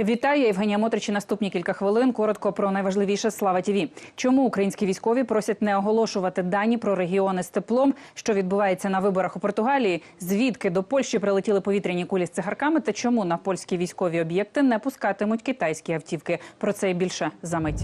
Вітаю, Євгенія Мотрич. Наступні кілька хвилин. Коротко про найважливіше слава ТІВІ. Чому українські військові просять не оголошувати дані про регіони з теплом, що відбувається на виборах у Португалії? Звідки до Польщі прилетіли повітряні кулі з цигарками? Та чому на польські військові об'єкти не пускатимуть китайські автівки? Про це і більше за мить.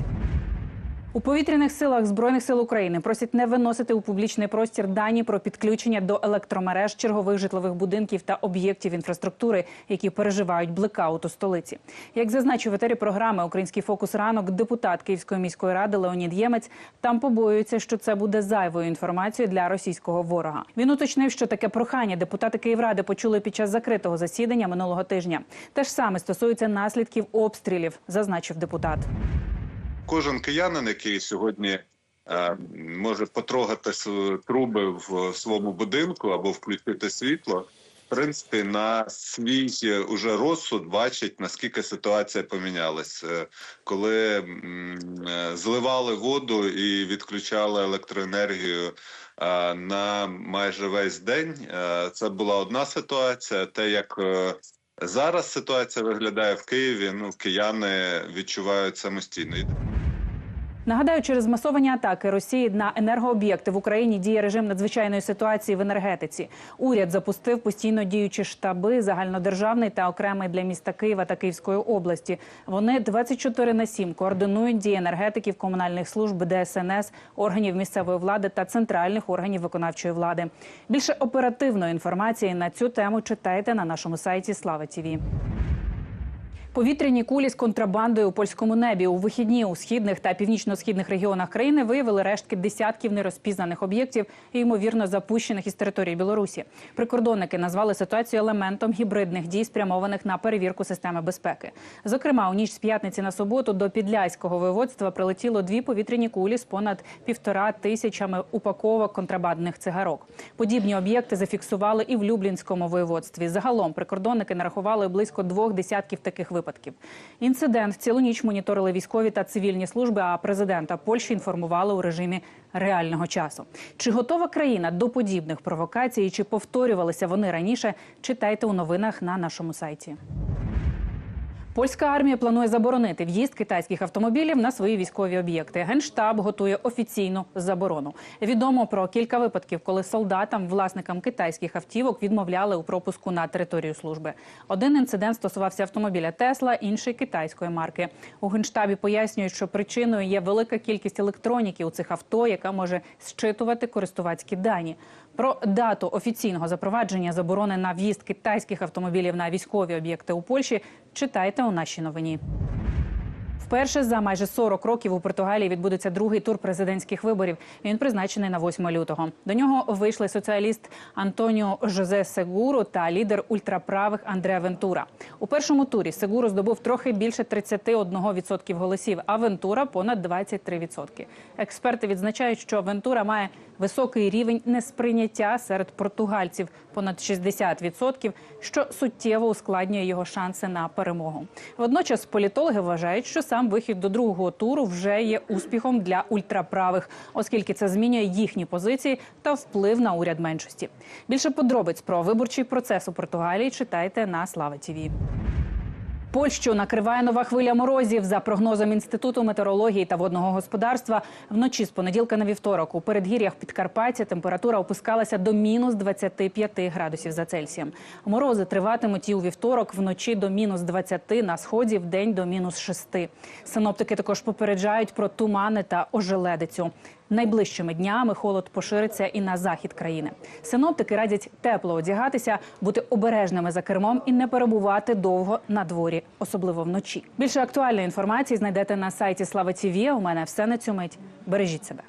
У повітряних силах збройних сил України просять не виносити у публічний простір дані про підключення до електромереж чергових житлових будинків та об'єктів інфраструктури, які переживають блекаут у столиці. Як зазначив етері програми Український фокус ранок, депутат Київської міської ради Леонід Ємець там побоюється, що це буде зайвою інформацією для російського ворога. Він уточнив, що таке прохання депутати Київради почули під час закритого засідання минулого тижня. Те ж саме стосується наслідків обстрілів, зазначив депутат. Кожен киянин, який сьогодні е, може потрогати труби в своєму будинку або включити світло, в принципі, на свій е, уже розсуд бачить, наскільки ситуація помінялась. Е, Коли зливали воду і відключали електроенергію на майже весь день, це була одна ситуація. Те, як зараз ситуація виглядає в Києві, ну кияни відчувають самостійно. Нагадаю, через масовані атаки Росії на енергооб'єкти в Україні діє режим надзвичайної ситуації в енергетиці. Уряд запустив постійно діючі штаби загальнодержавний та окремий для міста Києва та Київської області. Вони 24 на 7 координують дії енергетиків, комунальних служб, ДСНС, органів місцевої влади та центральних органів виконавчої влади. Більше оперативної інформації на цю тему читайте на нашому сайті Слава Тіві. Повітряні кулі з контрабандою у польському небі у вихідні у східних та північно-східних регіонах країни виявили рештки десятків нерозпізнаних об'єктів і ймовірно запущених із території Білорусі. Прикордонники назвали ситуацію елементом гібридних дій, спрямованих на перевірку системи безпеки. Зокрема, у ніч з п'ятниці на суботу до підляського воєводства прилетіло дві повітряні кулі з понад півтора тисячами упаковок контрабандних цигарок. Подібні об'єкти зафіксували і в Люблінському воєводстві. Загалом прикордонники нарахували близько двох десятків таких випадків. Інцидент цілу ніч моніторили військові та цивільні служби. А президента Польщі інформували у режимі реального часу. Чи готова країна до подібних провокацій? Чи повторювалися вони раніше? Читайте у новинах на нашому сайті. Польська армія планує заборонити в'їзд китайських автомобілів на свої військові об'єкти. Генштаб готує офіційну заборону. Відомо про кілька випадків, коли солдатам, власникам китайських автівок відмовляли у пропуску на територію служби. Один інцидент стосувався автомобіля Тесла, інший китайської марки. У генштабі пояснюють, що причиною є велика кількість електроніки у цих авто, яка може зчитувати користувацькі дані. Про дату офіційного запровадження заборони на в'їзд китайських автомобілів на військові об'єкти у Польщі читайте у нашій новині. Вперше за майже 40 років у Португалії відбудеться другий тур президентських виборів. Він призначений на 8 лютого. До нього вийшли соціаліст Антоніо Жозе Сегуру та лідер ультраправих Андреа Вентура. У першому турі Сегуру здобув трохи більше 31% голосів, а Вентура понад 23%. Експерти відзначають, що Вентура має високий рівень несприйняття серед португальців понад 60%, що суттєво ускладнює його шанси на перемогу. Водночас політологи вважають, що сам вихід до другого туру вже є успіхом для ультраправих, оскільки це змінює їхні позиції та вплив на уряд меншості. Більше подробиць про виборчий процес у Португалії читайте на Слава Тіві. Польщу накриває нова хвиля морозів. За прогнозом інституту метеорології та водного господарства, вночі з понеділка на вівторок у передгір'ях Підкарпаття температура опускалася до мінус 25 градусів за Цельсієм. Морози триватимуть і у вівторок вночі до мінус 20, на сході в день до мінус 6. Синоптики також попереджають про тумани та ожеледицю. Найближчими днями холод пошириться і на захід країни. Синоптики радять тепло одягатися, бути обережними за кермом і не перебувати довго на дворі, особливо вночі. Більше актуальної інформації знайдете на сайті Слава ТІВІ. У мене все на цю мить. Бережіть себе.